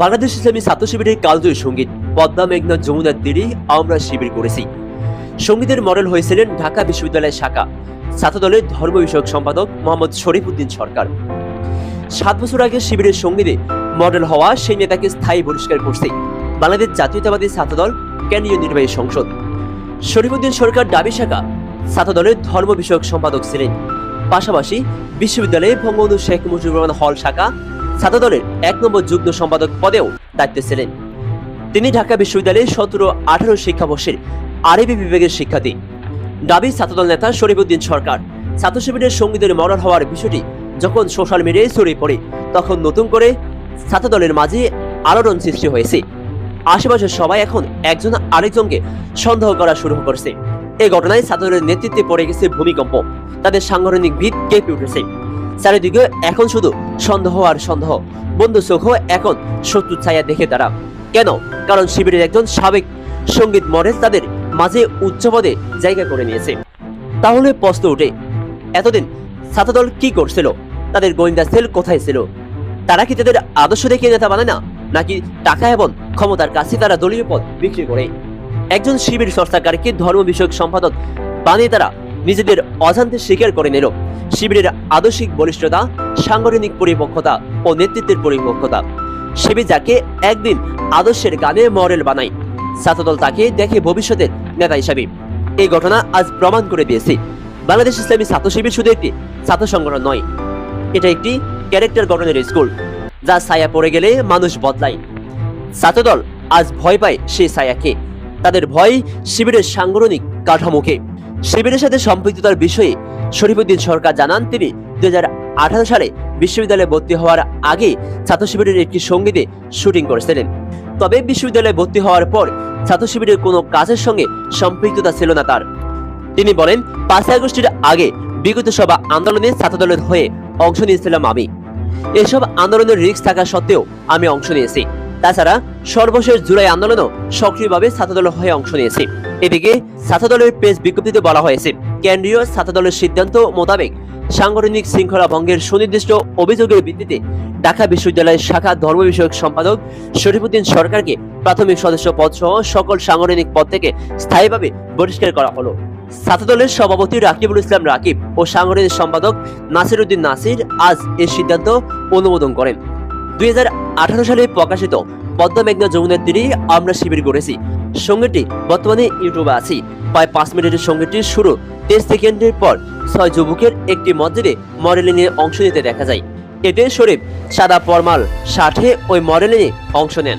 বাংলাদেশ ইসলামী ছাত্র শিবিরের কালজয়ী সংগীত পদ্মা মেঘনা যমুনার তীরে আমরা শিবির করেছি। সঙ্গীতের মডেল হয়েছিলেন ঢাকা বিশ্ববিদ্যালয়ের শাখা, ছাত্রদলের ধর্ম বিষয়ক সম্পাদক মোহাম্মদ শরীফ উদ্দিন সরকার। সাত বছর আগে শিবিরের সঙ্গীতে মডেল হওয়া সেই নেতাকে স্থায়ী বহিষ্কার করছে বাংলাদেশ জাতীয়তাবাদী ছাত্র দল কেন্দ্রীয় নির্বাহী সংসদ। শরীফুদ্দিন সরকার দাবি শাখা ছাত্র দলের ধর্ম বিষয়ক সম্পাদক ছিলেন। পাশাপাশি বিশ্ববিদ্যালয়ে বঙ্গবন্ধু শেখ মুজিবুর রহমান হল শাখা ছাত্রদলের এক নম্বর যুগ্ম সম্পাদক পদেও দায়িত্বে ছিলেন। তিনি ঢাকা বিশ্ববিদ্যালয়ে সতেরো, আঠারো শিক্ষাবর্ষের আরবি বিভাগের শিক্ষার্থী। দাবি, ছাত্রদল নেতা শরীফুদ্দিন সরকার ছাত্র শিবিরের সঙ্গীদের মডার হওয়ার বিষয়টি যখন সোশ্যাল মিডিয়ায় ছড়িয়ে পড়ে, তখন নতুন করে ছাত্রদলের মাঝে আলোড়ন সৃষ্টি হয়েছে। আশেপাশের সবাই এখন একজন আরেকজনকে সন্দেহ করা শুরু করেছে। এই ঘটনায় ছাত্রদের নেতৃত্বে পড়ে গেছে ভূমিকম্প। তাদের সাংগঠনিক ভিত কেঁপে উঠেছে। চারিদিকে এখন শুধু সন্দেহ আর সন্দেহ। বন্ধু চোখ এখন শত্রু ছায়া দেখে তারা। কেন? কারণ শিবিরের একজন সাবেক সংগীত মডেল তাদের মাঝে উচ্চ পদে জায়গা করে নিয়েছে। তাহলে প্রশ্ন ওঠে, এতদিন ছাত্রদল কি করছিল? তাদের গোয়েন্দা সেল কোথায় ছিল? তারা কি তাদের আদর্শ দেখে নেতা বানায় না? নাকি টাকা এবং ক্ষমতার কাছে তারা দলীয় পদ বিক্রি করে? একজন শিবির সংস্থাকারকে ধর্ম বিষয়ক সম্পাদক বানিয়ে তারা নিজেদের অজান্তে স্বীকার করে নিল। শিবিরের আদর্শিক বলিষ্ঠতা, সাংগঠনিক পরিপক্কতা ও নেতৃত্বের পরিপক্কতা। শিবির যাকে একদিন আদর্শের গানে মডেল বানায়। ছাত্রদল তাকে দেখে ভবিষ্যতের নেতা হিসাবে। এই ঘটনা আজ প্রমাণ করে দিয়েছে। বাংলাদেশ ইসলামী ছাত্র শিবির শুধু একটি ছাত্র সংগঠন নয়, এটা একটি ক্যারেক্টার গঠনের স্কুল, যা ছায়া পড়ে গেলে মানুষ বদলায়। ছাত্রদল আজ ভয় পায় সেই ছায়াকে। তাদের ভয় শিবিরের সাংগঠনিক কাঠামোকে। শিবিরের সাথে সম্পৃক্ততার বিষয়ে শরীফুদ্দিন সরকার জানান, তিনি দুই সালে বিশ্ববিদ্যালয়ে ভর্তি হওয়ার আগে ছাত্র শিবিরের একটি সঙ্গীতে শুটিং করেছিলেন। তবে বিশ্ববিদ্যালয়ে ভর্তি হওয়ার পর ছাত্র শিবিরের কোনো কাজের সঙ্গে সম্পৃক্ততা ছিল না তার। তিনি বলেন, পাঁচই আগস্টের আগে বিগত সভা আন্দোলনে ছাত্রদলের হয়ে অংশ নিয়েছিলাম আমি। এসব আন্দোলনের রিস্ক থাকা সত্ত্বেও আমি অংশ নিয়েছি। তাছাড়া সর্বশেষ জুলাই আন্দোলনও সক্রিয়ভাবে ছাত্রদলের হয়ে অংশ নিয়েছি। এদিকে ছাত্রদলের প্রেস বিজ্ঞপ্তিতে বলা হয়েছে, কেন্দ্রীয় ছাত্রদলের সিদ্ধান্ত মোতাবেক সাংগঠনিক শৃঙ্খলা ভঙ্গের সুনির্দিষ্ট অভিযোগের ভিত্তিতে ঢাকা বিশ্ববিদ্যালয়ের শাখা ধর্ম বিষয়ক সম্পাদক শরীফুদ্দিন সরকারকে প্রাথমিক সদস্য পদ সহ সকল সাংগঠনিক পদ থেকে স্থায়ীভাবে বহিষ্কার করা হলো। ছাত্রদলের সভাপতি রাকিবুল ইসলাম রাকিব ও সাংগঠনিক সম্পাদক নাসির উদ্দিন নাসির আজ এই সিদ্ধান্ত অনুমোদন করেন। দুই হাজার আঠারো সালে প্রকাশিত পদ্মা মেঘনা যমুনার তীরে আমরা শিবির করেছি সঙ্গীটি বর্তমানে ইউটিউবে আছি প্রায় পাঁচ মিনিটের সঙ্গীটির শুরু তেইশ সেকেন্ডের পর ছয় যুবকের একটি মন্দিরে মডেলিং এ অংশ নিতে দেখা যায়। এতে শরীফ সাদা পরমাল ষাটে ওই মডেলিং এ অংশ নেন।